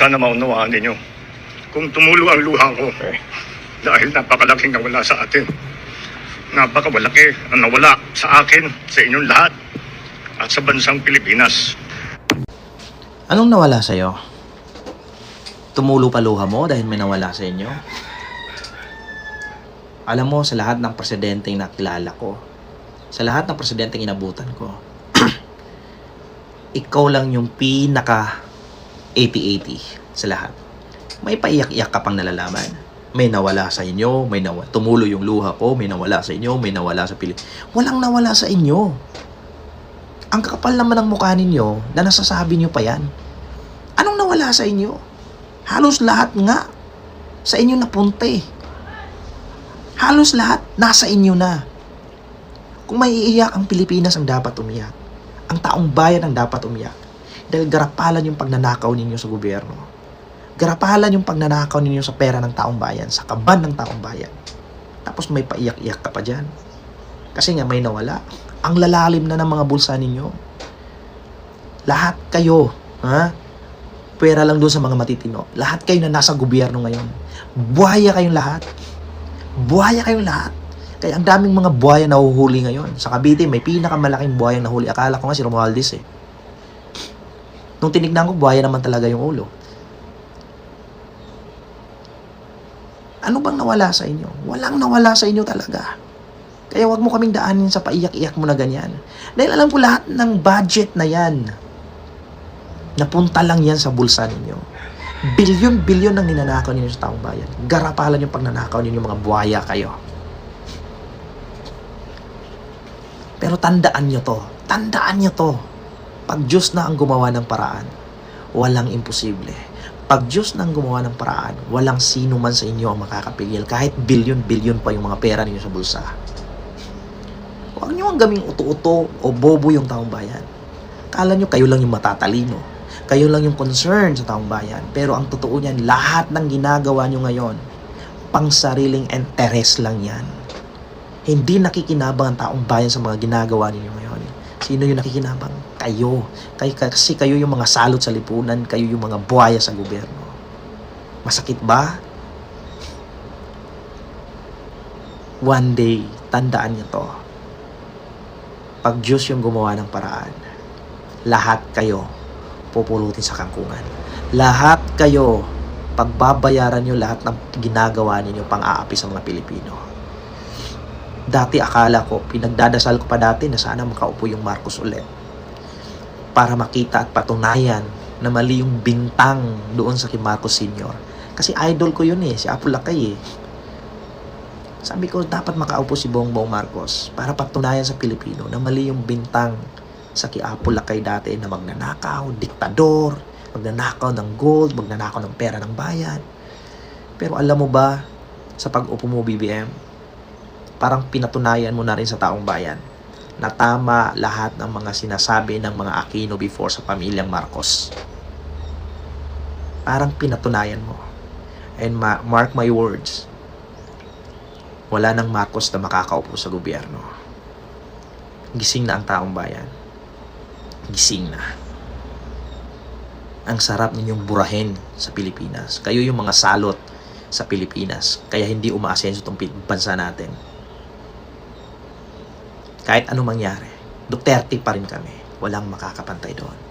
Sana maunawaan ninyo. Kung tumulo ang luha ko, dahil napakalaking nawala sa atin. Napakawalaki ang nawala sa akin, sa inyong lahat, at sa bansang Pilipinas. Anong nawala sa'yo? Tumulo pa luha mo dahil may nawala sa inyo? Alam mo, sa lahat ng presidenteng nakilala ko, sa lahat ng presidenteng inabutan ko, ikaw lang yung pinaka 80-80 sa lahat. May paiyak-iyak ka pang nalalaman. May nawala sa inyo, may nawala, tumulo yung luha ko, may nawala sa inyo, may nawala sa Pilipinas. Walang nawala sa inyo. Ang kakapal naman ng mukha ninyo na nasasabi nyo pa yan. Anong nawala sa inyo? Halos lahat nga sa inyo napunta eh. Halos lahat nasa inyo na. Kung may iiyak ang Pilipinas ang dapat umiyak. Ang taong bayan ang dapat umiyak. Dahil garapalan yung pagnanakaw ninyo sa gobyerno. Garapalan yung pagnanakaw ninyo sa pera ng taong bayan, sa kaban ng taong bayan. Tapos may paiyak-iyak ka pa dyan. Kasi nga may nawala. Ang lalalim na ng mga bulsa ninyo. Lahat kayo, ha? Pwera lang doon sa mga matitino. Lahat kayo na nasa gobyerno ngayon. Buhaya kayong lahat. Buhaya kayong lahat. Kaya ang daming mga buhaya na nahuhuli ngayon. Sa Cavite, may pinakamalaking buhaya na huli. Akala ko nga si Romualdez eh. Nung tinignan ko, buhaya naman talaga yung ulo. Ano bang nawala sa inyo? Walang nawala sa inyo talaga. Kaya wag mo kaming daanin sa paiyak-iyak mo na ganyan. Dahil alam ko lahat ng budget na yan, napunta lang yan sa bulsa ninyo. Bilyon-bilyon ang ninanakaw ninyo sa taong bayan. Garapalan yung pagnanakaw ninyo mga buhaya kayo. Pero tandaan nyo to. Tandaan nyo to. Pag Diyos na ang gumawa ng paraan, walang imposible. Pag Diyos na ang gumawa ng paraan, walang sino man sa inyo ang makakapigil. Kahit bilyon-bilyon pa yung mga pera ninyo sa bulsa. Huwag nyo ang gaming uto-uto o bobo yung taong bayan. Kala nyo kayo lang yung matatalino. Kayo lang yung concern sa taong bayan. Pero ang totoo niyan, lahat ng ginagawa nyo ngayon, pang sariling interes lang yan. Hindi nakikinabang ang taong bayan sa mga ginagawa ninyo ngayon. Sino yung nakikinabang? Kayo. Kay, kasi kayo yung mga salot sa lipunan, kayo yung mga buhaya sa gobyerno. Masakit ba? One day, tandaan niyo to. Pag Diyos yung gumawa ng paraan, lahat kayo pupulutin sa kangkungan. Lahat kayo, pagbabayaran nyo lahat ng ginagawa ninyo pang-aapi sa mga Pilipino. Dati akala ko, pinagdadasal ko pa dati na sana makaupo yung Marcos ulit. Para makita at patunayan na mali yung bintang doon sa kay Marcos Sr. Kasi idol ko yun eh, si Apo Lakay eh. Sabi ko, dapat makaupo si Bongbong Marcos para patunayan sa Pilipino na mali yung bintang sa Quiapo Lakay dati na magnanakaw, diktador, magnanakaw ng gold, magnanakaw ng pera ng bayan. Pero alam mo ba, sa pag-upo mo BBM, parang pinatunayan mo na rin sa taong bayan na tama lahat ng mga sinasabi ng mga Aquino before sa pamilyang Marcos. Parang pinatunayan mo. And ma- mark my words, wala nang Marcos na makakaupo sa gobyerno. Gising na ang taong bayan. Gising na. Ang sarap ninyong burahin sa Pilipinas. Kayo yung mga salot sa Pilipinas. Kaya hindi umaasenso itong bansa natin. Kahit anong mangyari, Duterte pa rin kami. Walang makakapantay doon.